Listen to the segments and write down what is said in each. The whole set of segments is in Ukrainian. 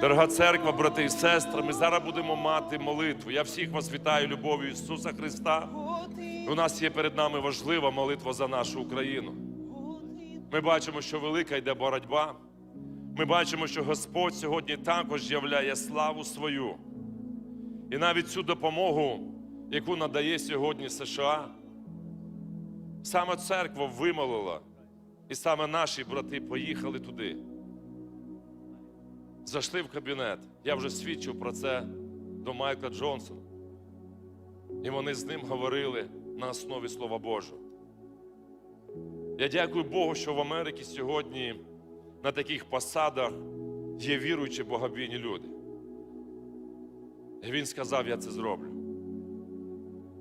Дорога церква, брати і сестри, ми зараз будемо мати молитву. Я всіх вас вітаю любов'ю Ісуса Христа. У нас є перед нами важлива молитва за нашу Україну. Ми бачимо, що велика йде боротьба. Ми бачимо, що Господь сьогодні також являє славу свою. І навіть цю допомогу, яку надає сьогодні США, саме церква вимолила, і саме наші брати поїхали туди. Зайшли в кабінет. Я вже свідчив про це до Майкла Джонсона. І вони з ним говорили на основі Слова Божого. Я дякую Богу, що в Америці сьогодні на таких посадах є віруючі богобійні люди. І він сказав, я це зроблю.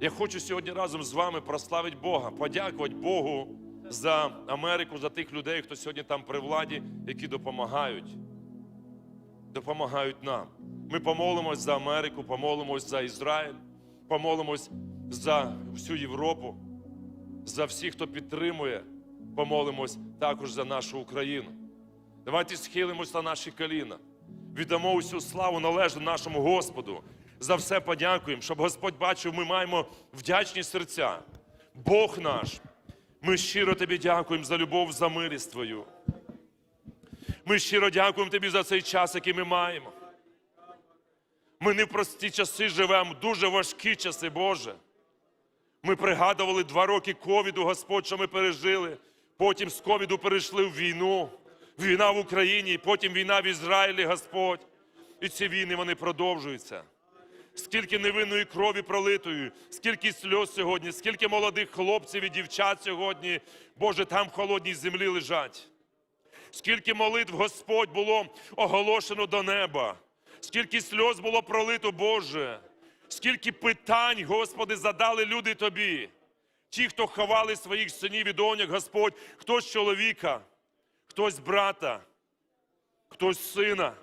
Я хочу сьогодні разом з вами прославити Бога, подякувати Богу за Америку, за тих людей, хто сьогодні там при владі, які допомагають. Допомагають нам. Ми помолимось за Америку, помолимось за Ізраїль, помолимось за всю Європу, за всіх, хто підтримує, помолимось також за нашу Україну. Давайте схилимось на наші коліна, віддамо усю славу належну нашому Господу. За все подякуємо, щоб Господь бачив, ми маємо вдячні серця. Бог наш, ми щиро тобі дякуємо за любов, за милість Твою. Ми щиро дякуємо тобі за цей час, який ми маємо. Ми не в прості часи живемо, дуже важкі часи, Боже. Ми пригадували два роки ковіду, Господь, що ми пережили. Потім з ковіду перейшли в війну. Війна в Україні, потім війна в Ізраїлі, Господь. І ці війни вони продовжуються. Скільки невинної крові пролитої, скільки сльоз сьогодні, скільки молодих хлопців і дівчат сьогодні, Боже, там в холодній землі лежать. Скільки молитв Господь було оголошено до неба, скільки сльоз було пролито, Боже, скільки питань, Господи, задали люди Тобі. Ті, хто ховали своїх синів і доньок, Господь, хтось чоловіка, хтось брата, хтось сина,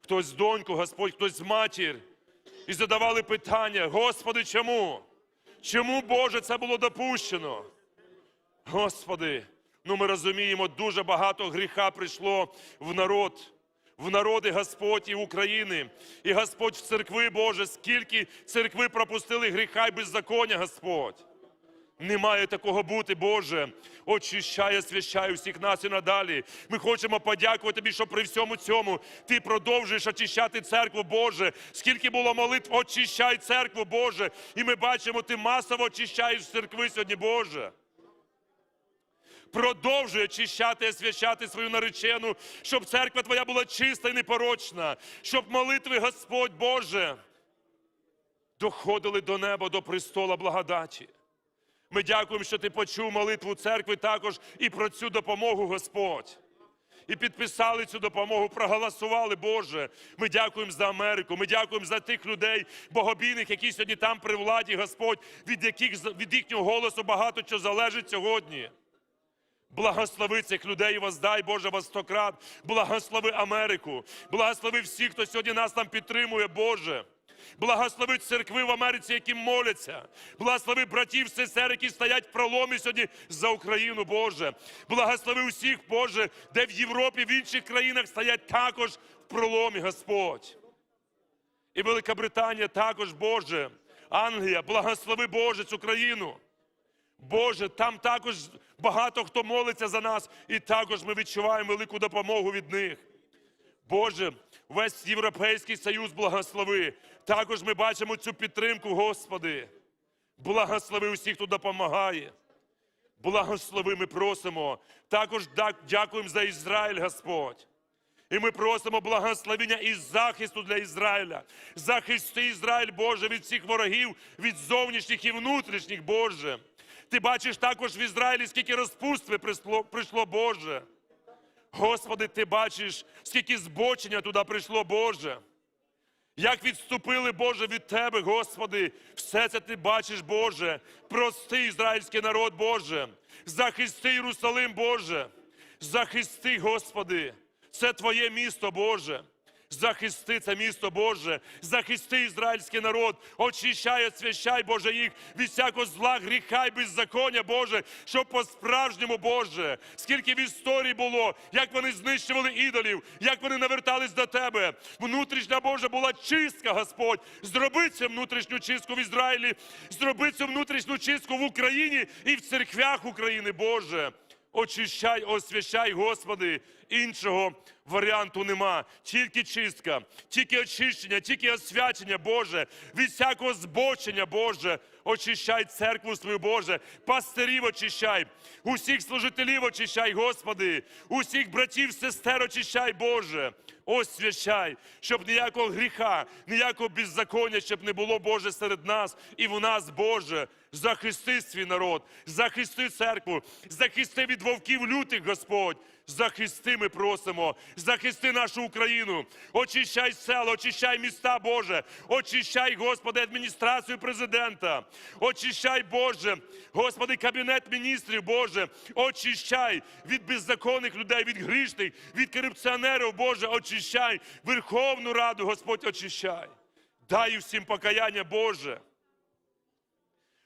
хтось доньку, Господь, хтось матір. І задавали питання, Господи, чому? Чому, Боже, це було допущено? Господи, ну ми розуміємо, дуже багато гріха прийшло в народ, в народи Господь і України. І Господь в церкви, Боже, скільки церкви пропустили гріха і беззаконня, Господь. Не має такого бути, Боже. Очищає, свящає всіх нас і надалі. Ми хочемо подякувати Тобі, що при всьому цьому Ти продовжуєш очищати церкву, Боже. Скільки було молитв, очищай церкву, Боже. І ми бачимо, Ти масово очищаєш церкви сьогодні, Боже. Продовжує очищати і освящати свою наречену, щоб церква Твоя була чиста і непорочна, щоб молитви, Господь Боже, доходили до неба, до престола благодаті. Ми дякуємо, що ти почув молитву церкви також і про цю допомогу, Господь. І підписали цю допомогу, проголосували, Боже. Ми дякуємо за Америку. Ми дякуємо за тих людей, богобійних, які сьогодні там при владі, Господь, від яких від їхнього голосу багато що залежить сьогодні. Благослови цих людей воздай, Боже, во стократ. Благослови Америку. Благослови всіх, хто сьогодні нас там підтримує, Боже. Благослови церкви в Америці, які моляться. Благослови братів, сестер, які стоять в проломі сьогодні за Україну, Боже. Благослови усіх, Боже, де в Європі, в інших країнах стоять також в проломі, Господь. І Велика Британія також, Боже. Англія, благослови Боже цю країну. Боже, там також багато хто молиться за нас, і також ми відчуваємо велику допомогу від них. Боже, весь Європейський Союз благослови. Також ми бачимо цю підтримку, Господи. Благослови усіх, хто допомагає. Благослови, ми просимо. Також дякуємо за Ізраїль, Господь. І ми просимо благословення і захисту для Ізраїля. Захисти Ізраїль, Боже, від всіх ворогів, від зовнішніх і внутрішніх, Боже. Ти бачиш також в Ізраїлі, скільки розпустви прийшло, Боже. Господи, ти бачиш, скільки збочення туди прийшло, Боже. Як відступили, Боже, від Тебе, Господи, все це ти бачиш, Боже. Прости ізраїльський народ, Боже. Захисти Єрусалим, Боже. Захисти, Господи. Це Твоє місто, Боже. Захисти це місто Боже, захисти ізраїльський народ, очищай, освящай, Боже, їх від всякого зла, гріха і беззаконня, Боже, щоб по-справжньому, Боже, скільки в історії було, як вони знищували ідолів, як вони навертались до Тебе. Внутрішня Божа була чистка, Господь. Зроби цю внутрішню чистку в Ізраїлі, зроби цю внутрішню чистку в Україні і в церквях України, Боже. Очищай, освящай, Господи, іншого варіанту нема. Тільки чистка, тільки очищення, тільки освячення, Боже, від всякого збочення, Боже. Очищай церкву свою, Боже, пастирів очищай, усіх служителів очищай, Господи, усіх братів, сестер очищай, Боже. Освящай, щоб ніякого гріха, ніякого беззаконня, щоб не було, Боже, серед нас і в нас, Боже. Захисти свій народ, захисти церкву, захисти від вовків лютих, Господь. Захисти, ми просимо, захисти нашу Україну, очищай села, очищай міста, Боже, очищай, Господи, адміністрацію президента, очищай, Боже, Господи, кабінет міністрів, Боже, очищай від беззаконних людей, від грішних, від корупціонерів, Боже, очищай Верховну Раду, Господь, очищай. Дай всім покаяння, Боже.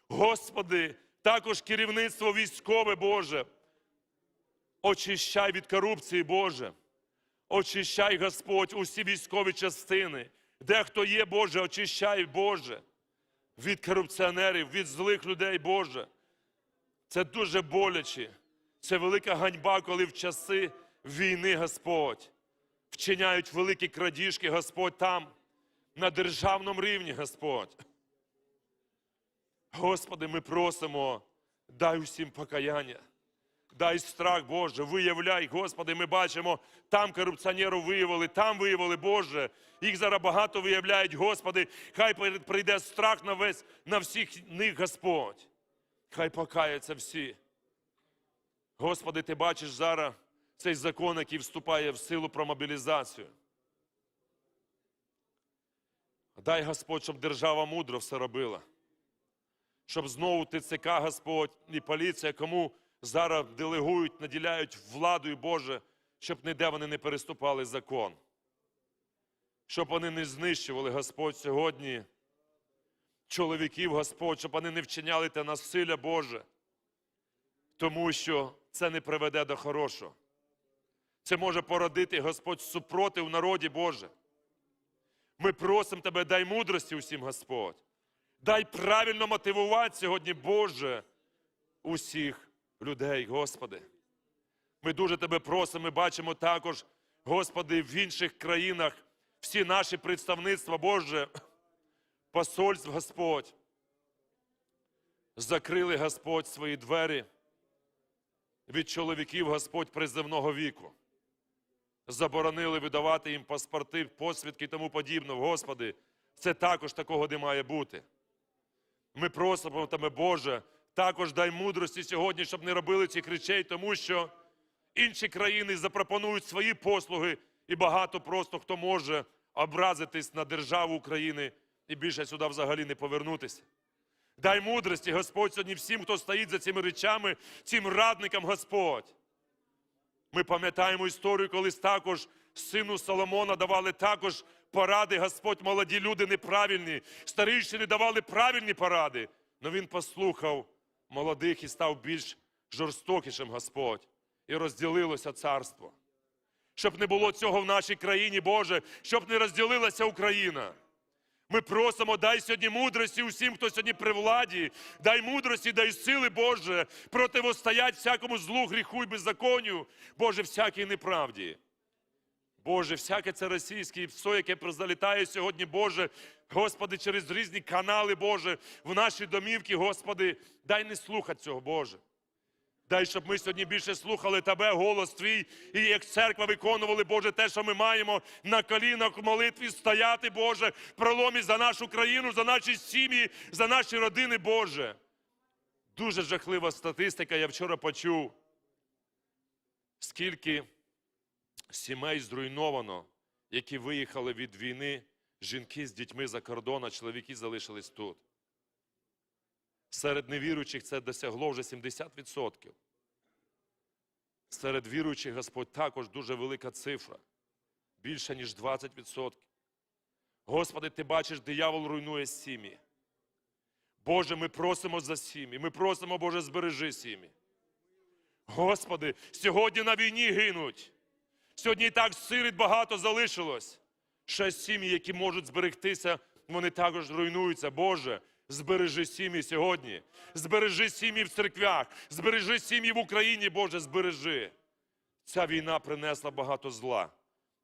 Господи, також керівництво військове, Боже. Очищай від корупції, Боже. Очищай, Господь, усі військові частини. Де хто є, Боже, очищай, Боже. Від корупціонерів, від злих людей, Боже. Це дуже боляче. Це велика ганьба, коли в часи війни, Господь, вчиняють великі крадіжки, Господь, там, на державному рівні, Господь. Господи, ми просимо, дай усім покаяння. Дай страх, Боже, виявляй, Господи, ми бачимо, там корупціонерів виявили, там виявили, Боже. Їх зараз багато виявляють, Господи. Хай прийде страх на весь, на всіх них, Господь. Хай покаяться всі. Господи, ти бачиш зараз цей закон, який вступає в силу про мобілізацію. Дай Господь, щоб держава мудро все робила. Щоб знову ТЦК, Господь, і поліція, кому зараз делегують, наділяють владою Боже, щоб ніде вони не переступали закон. Щоб вони не знищували, Господь, сьогодні чоловіків, Господь, щоб вони не вчиняли те насилля Боже. Тому що це не приведе до хорошого. Це може породити, Господь, супротив в народі Боже. Ми просимо Тебе, дай мудрості усім, Господь. Дай правильно мотивувати сьогодні, Боже, усіх людей, Господи. Ми дуже Тебе просимо, ми бачимо також, Господи, в інших країнах всі наші представництва, Боже, посольств, Господь. Закрили Господь свої двері від чоловіків, Господь, приземного віку. Заборонили видавати їм паспорти, посвідки і тому подібне. Господи, це також такого не має бути. Ми просимо Тебе, Боже, також дай мудрості сьогодні, щоб не робили цих речей, тому що інші країни запропонують свої послуги, і багато просто хто може образитись на державу України і більше сюди взагалі не повернутися. Дай мудрості, Господь, сьогодні всім, хто стоїть за цими речами, цим радникам, Господь. Ми пам'ятаємо історію, колись також сину Соломона давали також поради, Господь, молоді люди неправильні, старішини давали правильні поради. Но він послухав молодих і став більш жорстокішим, Господь, і розділилося царство. Щоб не було цього в нашій країні, Боже, щоб не розділилася Україна. Ми просимо, дай сьогодні мудрості усім, хто сьогодні при владі, дай мудрості, дай сили, Боже, противостоять всякому злу, гріху і беззаконню, Боже, всякій неправді. Боже, всяке це російське псо, яке залітає сьогодні, Боже, Господи, через різні канали, Боже, в наші домівки, Господи, дай не слухати цього, Боже. Дай, щоб ми сьогодні більше слухали Тебе, голос Твій, і як церква виконували, Боже, те, що ми маємо на колінах в молитві стояти, Боже, проломі за нашу країну, за наші сім'ї, за наші родини, Боже. Дуже жахлива статистика, я вчора почув, скільки сімей зруйновано, які виїхали від війни, жінки з дітьми за кордон, а чоловіки залишились тут. Серед невіруючих це досягло вже 70%. Серед віруючих Господь також дуже велика цифра. більше, ніж 20%. Господи, ти бачиш, диявол руйнує сім'ї. Боже, ми просимо за сім'ї. Ми просимо, Боже, збережи сім'ї. Господи, сьогодні на війні гинуть. Сьогодні і так сиріт багато залишилось. Ще сім'ї, які можуть зберегтися, вони також руйнуються. Боже, збережи сім'ї сьогодні. Збережи сім'ї в церквях, збережи сім'ї в Україні, Боже, збережи. Ця війна принесла багато зла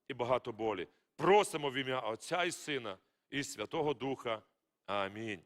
і багато болі. Просимо в ім'я Отця і Сина і Святого Духа. Амінь.